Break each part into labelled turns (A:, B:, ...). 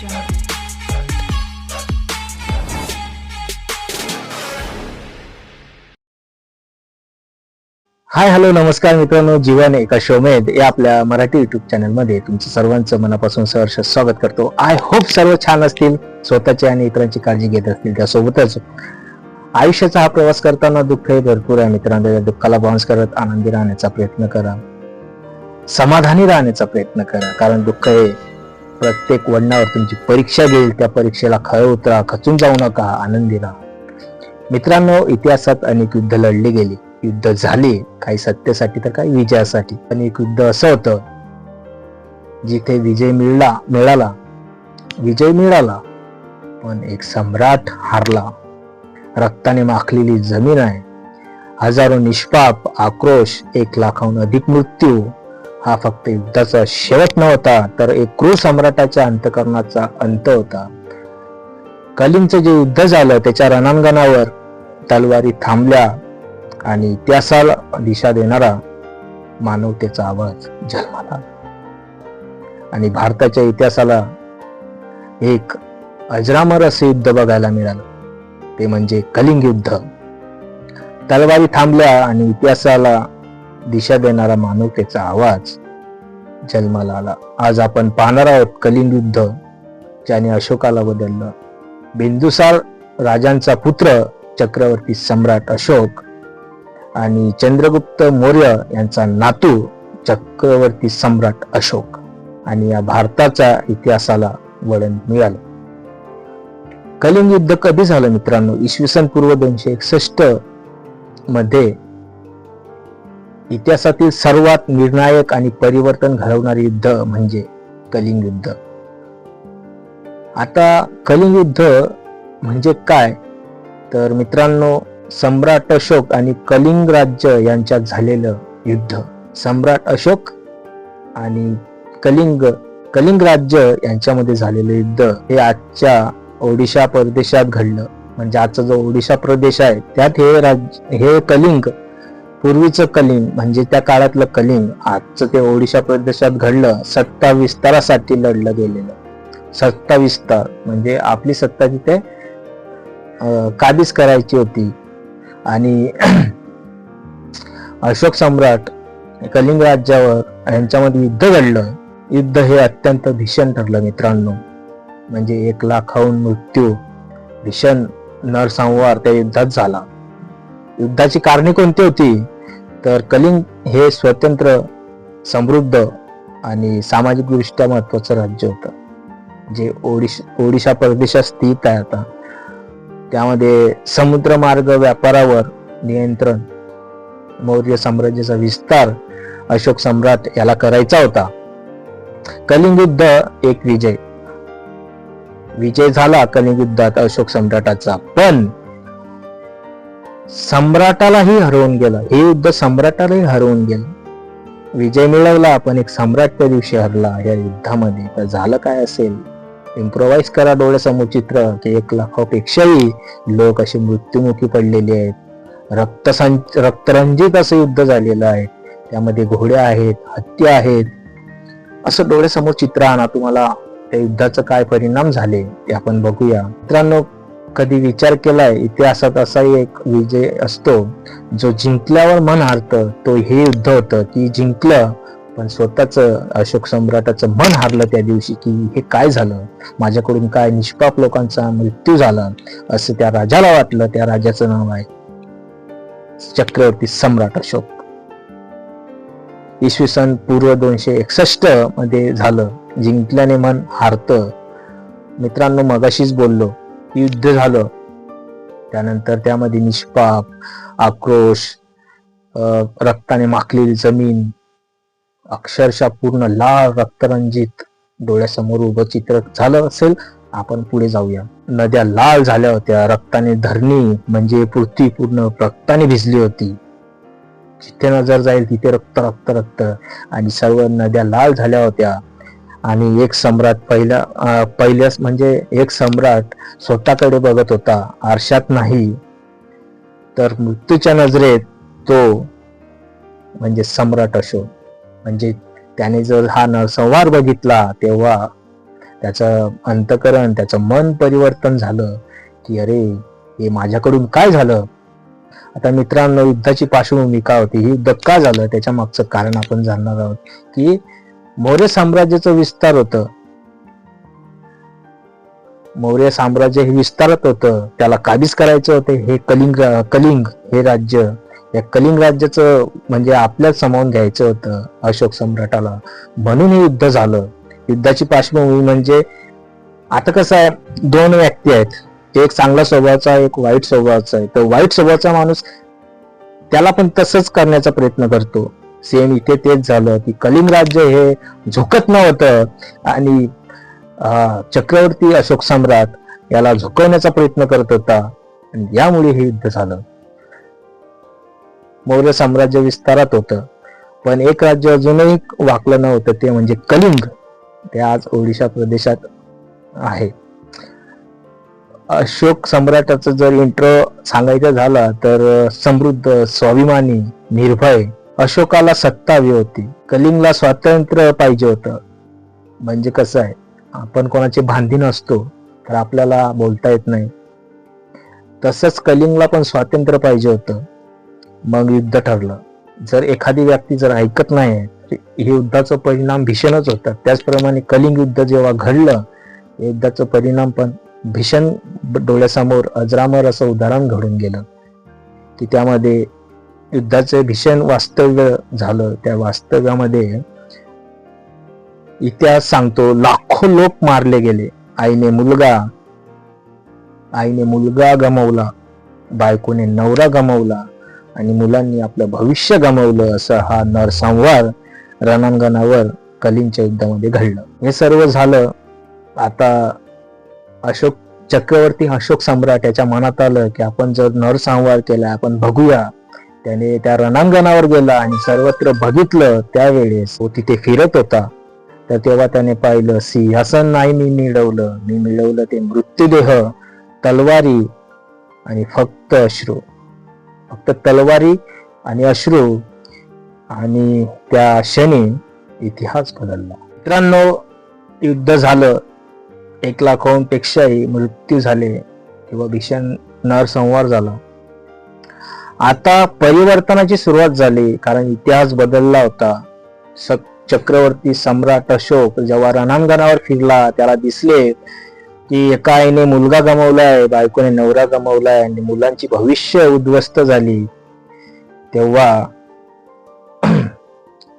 A: jungle.
B: Hi hello नमस्कार मित्रांनो. जीवन एका शोमेद या आपल्या मराठी युट्यूब चॅनलमध्ये तुमचं सर्वांचं मनापासून सहर्ष स्वागत करतो. आय होप सर्व छान असतील स्वतःची आणि इतरांची काळजी घेत असतील त्यासोबतच आयुष्याचा हा प्रवास करताना दुःख हे भरपूर आहे मित्रांनो. या दुःखाला बाउन्स करत आनंदी राहण्याचा प्रयत्न करा. समाधानी राहण्याचा प्रयत्न करा. कारण दुःख हे प्रत्येक वडणावर तुमची परीक्षा घेईल त्या परीक्षेला खळ उतरा खचून जाऊ नका आनंदी मित्रांनो इतिहासात अनेक युद्ध लढली गेली. युद्ध झाले काही सत्तेसाठी तर काही विजयासाठी. पण एक युद्ध असं होतं जिथे विजय मिळला मिळाला. विजय मिळाला पण एक सम्राट हारला. रक्ताने माखलेली जमीन आहे. हजारो निष्पाप आक्रोश एक लाखाहून अधिक मृत्यू. हा फक्त युद्धाचा शेवट नव्हता तर एक क्रूर सम्राटाच्या अंतकरणाचा अंत होता. कलिंगचं जे युद्ध झालं त्याच्या रणांगणावर तलवारी थांबल्या आणि इतिहासाला दिशा देणारा मानवतेचा आवाज जन्माला आणि भारताच्या इतिहासाला एक अजरामर असे युद्ध बघायला मिळालं. ते म्हणजे कलिंग युद्ध. तलवारी थांबल्या आणि इतिहासाला दिशा देणारा मानवतेचा आवाज जन्माला आला. आज आपण पाहणार आहोत कलिंग युद्ध ज्याने अशोकाला बदललं. बिंदुसार राजांचा पुत्र चक्रवर्ती सम्राट अशोक आणि चंद्रगुप्त मौर्य यांचा नातू चक्रवर्ती सम्राट अशोक. आणि या भारताच्या इतिहासाला वळण मिळालं. कलिंग युद्ध कधी झालं मित्रांनो? इसवी सन पूर्व दोनशे एकसष्टमध्ये इतिहासातील सर्वात निर्णायक आणि परिवर्तन घडवणारे युद्ध म्हणजे कलिंग युद्ध. आता कलिंग युद्ध म्हणजे काय? तर मित्रांनो सम्राट अशोक आणि कलिंग राज्य यांच्यात झालेलं युद्ध. सम्राट अशोक आणि कलिंग कलिंग राज्य यांच्यामध्ये झालेलं युद्ध हे आजच्या ओडिशा प्रदेशात घडलं. म्हणजे आजचा जो ओडिशा प्रदेश आहे त्यात हे राज्य हे कलिंग पूर्वीचं कलिंग म्हणजे त्या काळातलं कलिंग आजचं ते ओडिशा प्रदेशात घडलं सत्ता विस्तारासाठी लढलं गेलेलं. सत्ता विस्तार म्हणजे आपली सत्ता तिथे काबीज करायची होती. आणि अशोक सम्राट कलिंग राज्यावर यांच्यामध्ये युद्ध घडलं. युद्ध हे अत्यंत भीषण ठरलं मित्रांनो. म्हणजे एक लाखाहून मृत्यू भीषण नरसंहार त्या युद्धात झाला. युद्धाची कारणे कोणती होती? तर कलिंग हे स्वतंत्र समृद्ध आणि सामाजिक दृष्ट्या महत्वाचं राज्य होतं जे ओडिश ओडिशा प्रदेशात स्थित आहे आता. त्यामध्ये समुद्र मार्ग व्यापारावर नियंत्रण मौर्य साम्राज्याचा विस्तार अशोक सम्राट याला करायचा होता. कलिंग युद्ध एक विजय. विजय झाला कलिंग युद्धात अशोक सम्राटाचा पण सम्राटालाही हरवून गेलं. हे युद्ध सम्राटालाही हरवून गेलं. विजय मिळवला आपण एक सम्राट त्या दिवशी हरला. या युद्धामध्ये तर झालं काय असेल? इम्प्रोवाइज करा डोळ्यासमोर चित्र. की एक लाखापेक्षाही लोक असे मृत्युमुखी पडलेले आहेत. रक्तसं रक्तरंजित असं युद्ध झालेलं आहे. त्यामध्ये घोड्या आहेत हत्या आहेत. असं डोळ्यासमोर चित्र आणा. तुम्हाला त्या युद्धाचं काय परिणाम झाले ते आपण बघूया. मित्रांनो कधी विचार केलाय इतिहासात असाही एक विजय असतो. जो जिंकल्यावर मन हारतं तो हे युद्ध होतं की जिंकलं पण स्वतःच अशोक सम्राटाचं मन हारलं त्या दिवशी की हे काय झालं? माझ्याकडून काय निष्पाप लोकांचा मृत्यू झाला? असं त्या राजाला वाटलं. त्या राजाचं नाव आहे चक्रवर्ती सम्राट अशोक. इसवी सन पूर्व दोनशे एकसष्टमध्ये झालं. जिंकल्याने मन हारतं. मित्रांनो मगाशीच बोललो युद्ध झालं. त्यानंतर त्यामध्ये निष्पाप आक्रोश रक्ताने माखलेली जमीन अक्षरशः पूर्ण लाल रक्तरंजित डोळ्यासमोर उभं चित्र झालं असेल आपण पुढे जाऊया. नद्या लाल झाल्या होत्या. रक्ताने धरणी म्हणजे पृथ्वी पूर्ण रक्ताने भिजली होती. जिथे नजर जाईल तिथे रक्त रक्त रक्त. आणि सर्व नद्या लाल झाल्या होत्या. आणि एक सम्राट पहिला पहिल्यास पहिल्याच म्हणजे एक सम्राट स्वतःकडे बघत होता आरशात नाही. तर मृत्यूच्या नजरेत तो म्हणजे सम्राट असो म्हणजे त्याने जर हा नरसंहार बघितला तेव्हा त्याचं अंतकरण त्याचं मन परिवर्तन झालं की अरे हे माझ्याकडून काय झालं? आता मित्रांनो युद्धाची पार्श्वभूमी काय होती? ही युद्ध का झालं. त्याच्या मागचं कारण आपण जाणणार आहोत की मौर्य साम्राज्याचा विस्तार होत. मौर्य साम्राज्य हे विस्तारत होतं. त्याला काबीज करायचं होते. हे कलिंग कलिंग हे राज्य या कलिंग राज्याचं म्हणजे आपल्याच समावून घ्यायचं होतं अशोक सम्राटाला. म्हणून हे युद्ध झालं. युद्धाची पार्श्वभूमी म्हणजे आता कसं आहे दोन व्यक्ती आहेत. एक चांगला स्वभावाचा एक वाईट स्वभावाचा आहे. तर वाईट स्वभावाचा माणूस त्याला पण तसंच करण्याचा प्रयत्न करतो. सेम इथे तेच झालं की कलिंग राज्य हे झुकत नव्हतं. आणि चक्रवर्ती अशोक सम्राट याला झुकवण्याचा प्रयत्न करत होता. आणि यामुळे हे युद्ध झालं. मौर्य साम्राज्य विस्तारात होतं. पण एक राज्य अजूनही वाकलं नव्हतं ते म्हणजे कलिंग. ते आज ओडिशा प्रदेशात आहे. अशोक सम्राटाचं जर इंट्रो सांगायचं झालं तर समृद्ध स्वाभिमानी निर्भय अशोकाला सत्ता हवी होती. कलिंगला स्वातंत्र्य पाहिजे होतं. म्हणजे कसं आहे आपण कोणाचे भांधी नसतो तर आपल्याला बोलता येत नाही. तसंच कलिंगला पण स्वातंत्र्य पाहिजे होतं. मग युद्ध ठरलं. जर एखादी व्यक्ती जर ऐकत नाही तर हे युद्धाचा परिणाम भीषणच होता. त्याचप्रमाणे कलिंग युद्ध जेव्हा घडलं युद्धाचा परिणाम पण भीषण डोळ्यासमोर अजरामर असं उदाहरण घडून गेलं. की त्यामध्ये युद्धाचे भीषण वास्तव्य झालं. त्या वास्तव्यामध्ये इतिहास सांगतो लाखो लोक मारले गेले. आईने मुलगा आईने मुलगा गमावला बायकोने नवरा गमावला आणि मुलांनी आपलं भविष्य गमावलं असं हा नरसंहार रणांगणावर कलिंगच्या युद्धामध्ये घडलं. हे सर्व झालं आता अशोक चक्रवर्ती अशोक सम्राट याच्या मनात आलं की आपण जर नरसंहार केला आपण बघूया त्याने त्या रणांगणावर गेला आणि सर्वत्र बघितलं त्यावेळेस तो तिथे फिरत होता. तर तेव्हा त्याने पाहिलं सिंहासन नाही मी मिळवलं. मी मिळवलं ते मृत्यूदेह तलवारी आणि फक्त अश्रू. फक्त तलवारी आणि अश्रू. आणि त्या क्षणी इतिहास बदलला. मित्रांनो युद्ध झालं. एक लाखांपेक्षाही मृत्यू झाले. किंवा भीषण नरसंहार झाला. आता परिवर्तनाची सुरुवात झाली कारण इतिहास बदलला होता. स- चक्रवर्ती सम्राट अशोक जेव्हा रणांगणावर फिरला त्याला दिसले की एका आईने मुलगा गमावलाय बायकोने नवरा गमावलाय आणि मुलांची भविष्य उद्ध्वस्त झाली. तेव्हा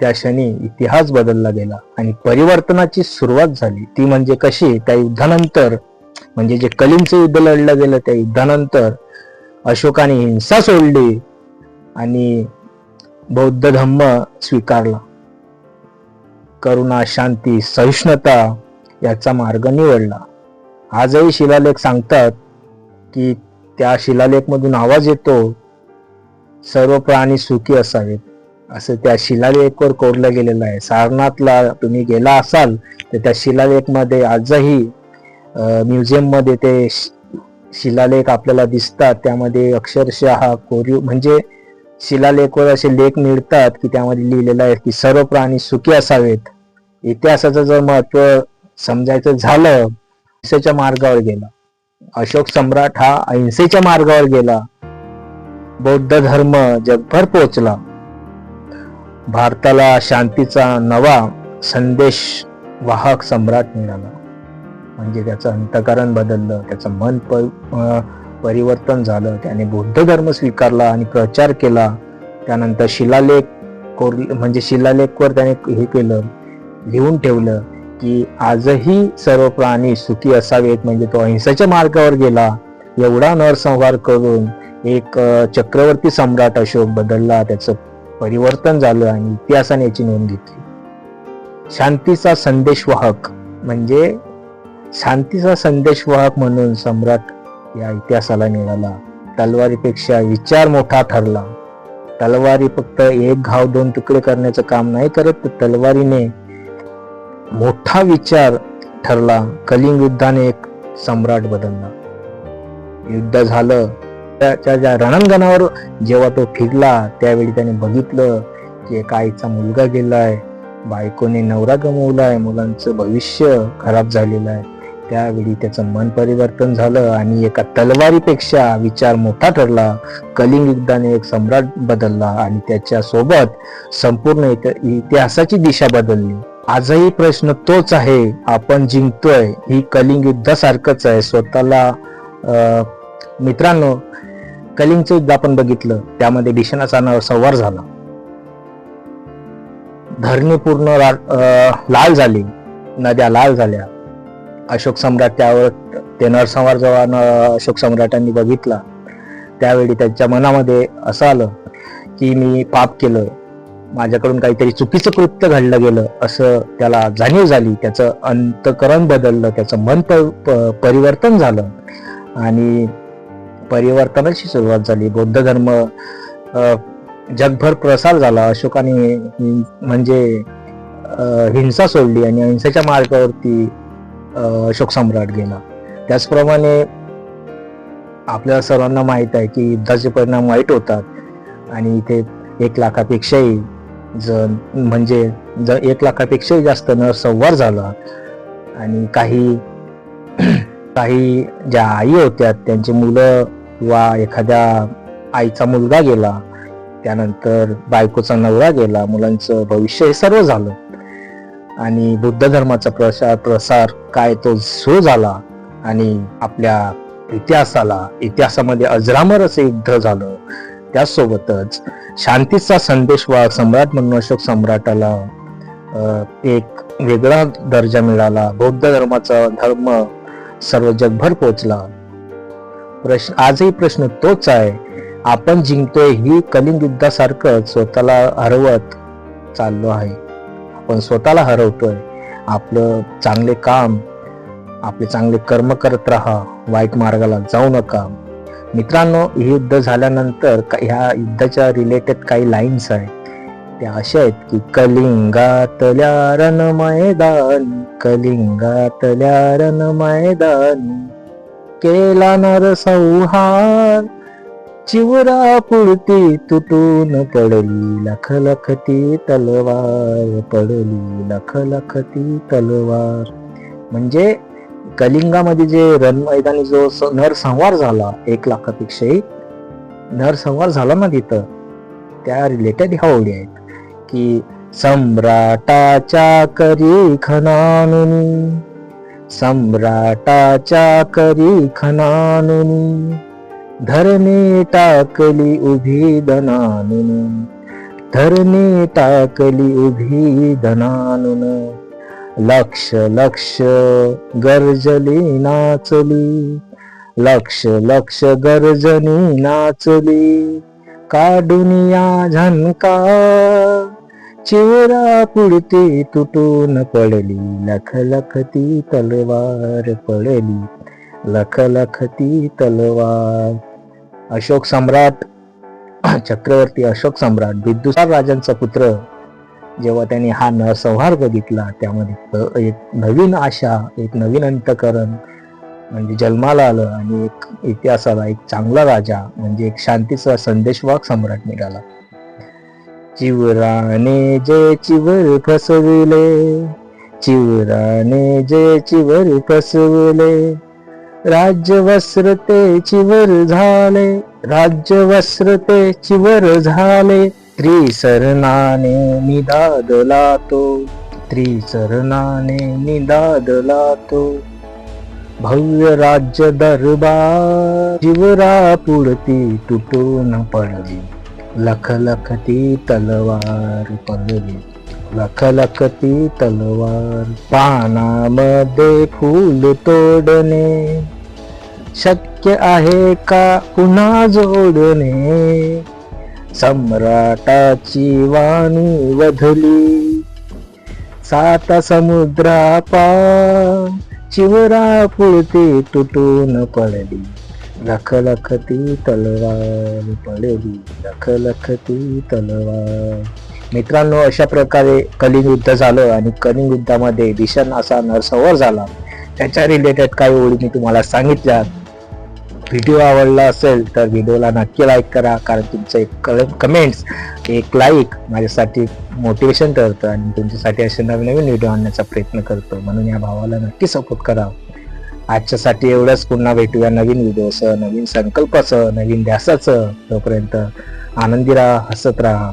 B: त्या क्षणी इतिहास बदलला गेला आणि परिवर्तनाची सुरुवात झाली. ती म्हणजे कशी? त्या युद्धानंतर म्हणजे जे कलिंगचं युद्ध लढलं गेलं त्या युद्धानंतर अशोकाने हिंसा सोडली आणि बौद्ध धम्म स्वीकारला. करुणा शांती सहिष्णुता याचा मार्ग निवडला. आजही शिलालेख सांगतात की त्या शिलालेखमधून आवाज येतो सर्व प्राणी सुखी असावेत. असं त्या शिलालेखवर कोरलं गेलेलं आहे. सारनाथला तुम्ही गेला असाल तर त्या शिलालेखमध्ये आजही म्युझियममध्ये ते शिलालेख आपल्याला दिसतात. त्यामध्ये अक्षरशः कोरीव म्हणजे शिलालेखवर असे लेख मिळतात की त्यामध्ये लिहिलेलं आहे की सर्व प्राणी सुखी असावेत. इतिहासाचं जर महत्त्व समजायचं झालं अहिंसेच्या मार्गावर गेला. अशोक सम्राट हा अहिंसेच्या मार्गावर गेला. बौद्ध धर्म जगभर पोचला भारताला शांतीचा नवा संदेश वाहक सम्राट मिळाला. म्हणजे त्याचं अंतकरण बदललं त्याचं मन परिवर्तन झालं त्याने बौद्ध धर्म स्वीकारला आणि प्रचार केला. त्यानंतर शिलालेख कोर म्हणजे शिलालेखवर त्याने हे केलं लिहून ठेवलं की आजही सर्व प्राणी सुखी असावेत. म्हणजे तो अहिंसेच्या मार्गावर गेला. एवढा नरसंहार करून एक चक्रवर्ती सम्राट अशोक बदलला. त्याचं परिवर्तन झालं आणि इतिहासाने याची नोंद घेतली. शांतीचा संदेशवाहक म्हणजे शांतीचा संदेशवाहक म्हणून सम्राट या इतिहासाला मिळाला तलवारीपेक्षा विचार मोठा ठरला. तलवारी फक्त एक घाव दोन तुकडे करण्याचं काम नाही करत तर तलवारीने मोठा विचार ठरला. कलिंग युद्धाने एक सम्राट बदलला. युद्ध झालं. त्याच्या ज्या रणांगणावर जेव्हा तो फिरला त्यावेळी त्याने बघितलं की एका आईचा मुलगा गेलाय. बायकोने नवरा गमवलाय. मुलांचं भविष्य खराब झालेलं आहे. त्यावेळी त्याचं मन परिवर्तन झालं आणि एका तलवारीपेक्षा विचार मोठा ठरला. कलिंग युद्धाने एक सम्राट बदलला आणि त्याच्या सोबत संपूर्ण इतिहासाची दिशा बदलली. आजही प्रश्न तोच आहे आपण जिंकतोय ही कलिंग युद्धासारखंच आहे. स्वतःला अं, मित्रांनो कलिंगचं युद्ध आपण बघितलं त्यामध्ये भीषणाचा संवार झाला. धरणी पूर्ण लाल झाली नद्या लाल झाल्या. अशोक सम्राट त्यावर ते नरसंहार जेव्हा अशोक सम्राटांनी बघितला. त्यावेळी त्यांच्या मनामध्ये असं आलं की मी पाप केलं. माझ्याकडून काहीतरी चुकीचं कृत्य घडलं गेलं असं त्याला जाणीव झाली. त्याचं अंतकरण बदललं त्याचं मन प- प- परिवर्तन झालं. आणि परिवर्तनाची सुरुवात झाली. बौद्ध धर्म जगभर प्रसार झाला. अशोकाने म्हणजे हिंसा सोडली आणि अहिंसेच्या मार्गावरती अ, अशोक सम्राट गेला. त्याचप्रमाणे आपल्या सर्वांना माहीत आहे की युद्धाचे परिणाम वाईट होतात आणि इथे एक लाखापेक्षाही जण म्हणजे ज एक लाखापेक्षाही जास्त नरसंवार झाला आणि काही काही ज्या आई होत्या त्यांची मुलं किंवा एखाद्या आईचा मुलगा गेला त्यानंतर बायकोचा नवरा गेला मुलांचं भविष्य हे सर्व झालं. आणि बुद्ध धर्माचा प्रसार प्रसार काय तो सुरू झाला आणि आपल्या इतिहासाला इतिहासामध्ये अजरामर असं युद्ध झालं त्याचसोबतच शांतीचा संदेश वा सम्राट म्हणून अशोक सम्राटाला एक वेगळा दर्जा मिळाला. बौद्ध धर्माचा धर्म सर्व जगभर पोचला प्रश्न आजही प्रश्न तोच आहे. आपण जिंकतोय ही कलिंग युद्धासारखं स्वतःला हरवत चाललो आहे. आपण स्वतःला हरवतोय. आपलं चांगले काम आपले चांगले कर्म करत राहा वाईट मार्गाला जाऊ नका. मित्रांनो युद्ध झाल्यानंतर का- ह्या युद्धाच्या रिलेटेड काही लाईन्स आहेत. त्या अशा आहेत की कलिंगातल्या रण मैदानी कलिंगातल्या रण मैदानी केला नर संहार चिवरा पुरती तुटून पडली लख लखती तलवार पडली लख लखती तलवार. म्हणजे कलिंगामध्ये जे रणमैदानी जो स- नरसंहार झाला एक लाखापेक्षाही नरसंहार झाला ना तिथं त्या रिलेटेड ह्या ओळी आहेत की सम्राटाच्या करी खनानुनी सम्राटाच्या करी खनानुनी धरणी टाकली उभी धनानुन धरणी टाकली उभी धनानुन लक्ष लक्ष गर्जली नाचली. लक्ष लक्ष गर्जनी नाचली. काढून या झनका. चिवरा पुढती तुटून पडली. लख लखती तलवार पडली. लख लखती तलवार अशोक सम्राट चक्रवर्ती अशोक सम्राट बिंदुसार राजांचा पुत्र. जेव्हा त्यांनी हा नरसंहार बघितला त्यामध्ये एक नवीन आशा एक नवीन अंतकरण म्हणजे जन्माला आलं आणि एक इतिहासाला एक चांगला राजा म्हणजे एक शांतीचा संदेशवाक सम्राट निघाला. चिवराने जे चिवर फसविले चिवराने जे चिवर फसविले राज्य वस्त्र ते चिवर झाले राज्य वस्त्र ते चिवर झाले. त्रिसरणाने निदादला तो त्रिसरणाने निदादला तो भव्य राज्य दरबार जीवरा पुढती तुटून पडली लख लखती तलवार पडली. लख लखती तलवार पानामध्ये फूल तोडणे. शक्य आहे का पुन्हा जोडणे? सम्राटाची वाणी वधली. सात समुद्रा पा चिवरा पुळती तुटून पडली. लख लखती तलवार पडली. लख लखती तलवार. मित्रांनो अशा प्रकारे कलिंग युद्ध झालं आणि कलिंग युद्धामध्ये भीषण असा नरसंहार झाला. त्याच्या रिलेटेड काही ओळी मी तुम्हाला सांगितल्या. व्हिडिओ आवडला असेल तर व्हिडिओला नक्की लाईक करा कारण तुमचं एक कमेंट्स एक लाईक माझ्यासाठी मोटिवेशन ठरतं आणि तुमच्यासाठी असे नवीन नवीन व्हिडिओ आणण्याचा प्रयत्न करतो. म्हणून या भावाला नक्की सपोर्ट करा. आजच्यासाठी एवढंच. पुन्हा भेटूया नवीन व्हिडिओसह नवीन संकल्पासह नवीन ध्यासाचं तोपर्यंत आनंदी राहा हसत राहा.